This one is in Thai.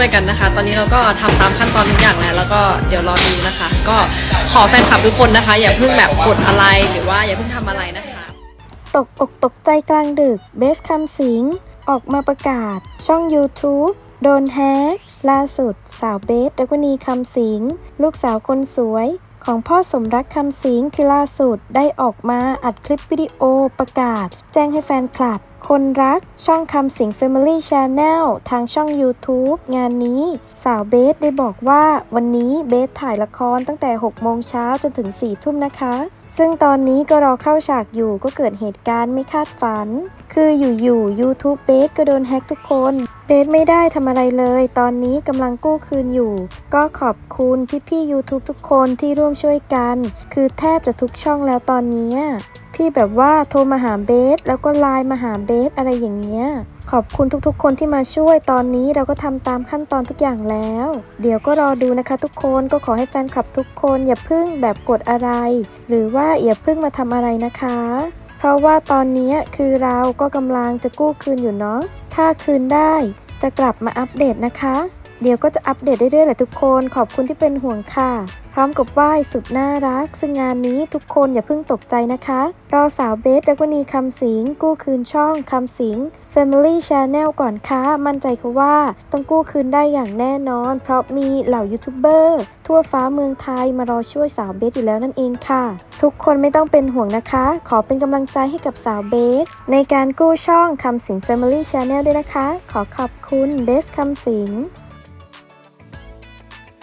ไปกันนะคะ ตอนนี้เราก็ทำตามขั้นตอนทุกอย่างแล้ว แล้วก็เดี๋ยวรอดูนะคะ ก็ขอแฟนคลับทุกคนนะคะ อย่าเพิ่งแบบกดอะไรหรือว่าอย่าเพิ่งทำอะไรนะคะ ตกอกตกใจกลางดึกเบสคำสิงออกมาประกาศ ช่อง YouTube โดนแฮกล่าสุด สาวเบสดักวนีคำสิงลูกสาวคนสวย ของพ่อสมรักคำสิงคือล่าสุดได้ออกมาอัดคลิปวิดีโอประกาศ แจ้งให้แฟนคลับ คนรักช่องคำสิง Family Channel ทางช่อง YouTube งานนี้ สาวเบสได้บอกว่าวันนี้เบสถ่ายละครตั้งแต่ 6 โมงเช้าจนถึง 4 ทุ่มนะคะ ซึ่งตอนนี้ก็รอเข้าฉากอยู่ก็เกิดเหตุการณ์ไม่คาดฝัน คืออยู่ๆ YouTube เบสก็โดนแฮ็กทุกคน เบสไม่ได้ทำอะไรเลย ตอนนี้กำลังกู้คืนอยู่ ก็ขอบคุณพี่ๆ YouTube ทุกคนที่ร่วมช่วยกัน คือแทบจะทุกช่องแล้วตอนนี้ที่แบบว่าโทรมาหาเบส แล้วก็ไลน์มาหาเบสอะไรอย่างเงี้ย ขอบคุณทุกๆ คนที่มาช่วยตอนนี้เราก็ทำตามขั้นตอนทุกอย่างแล้ว เดี๋ยวก็รอดูนะคะทุกคนก็ขอให้แฟนคลับทุกคนอย่าพิ่งแบบกดอะไร หรือว่าอย่าพิ่งมาทำอะไรนะคะ เพราะว่าตอนนี้คือเราก็กำลังจะกู้คืนอยู่เนาะ ถ้าคืนได้จะกลับมาอัปเดตนะคะ เดี๋ยวก็จะอัปเดตเรื่อยๆแหละทุกคน ขอบคุณที่เป็นห่วงค่ะ พร้อมกับไหว้สุดน่ารัก ซึ่งงานนี้ทุกคนอย่าเพิ่งตกใจนะคะ รอสาวเบสและวณีคำสิง กู้คืนช่องคำสิง Family Channel ก่อนค่ะ มั่นใจค่ะว่าต้องกู้คืนได้อย่างแน่นอน เพราะมีเหล่ายูทูบเบอร์ทั่วฟ้าเมืองไทยมารอช่วยสาวเบสอยู่แล้วนั่นเองค่ะ ทุกคนไม่ต้องเป็นห่วงนะคะ ขอเป็นกำลังใจให้กับสาวเบส ในการกู้ช่องคำสิง Family Channel ด้วยนะคะ ขอขอบคุณเบสคำสิง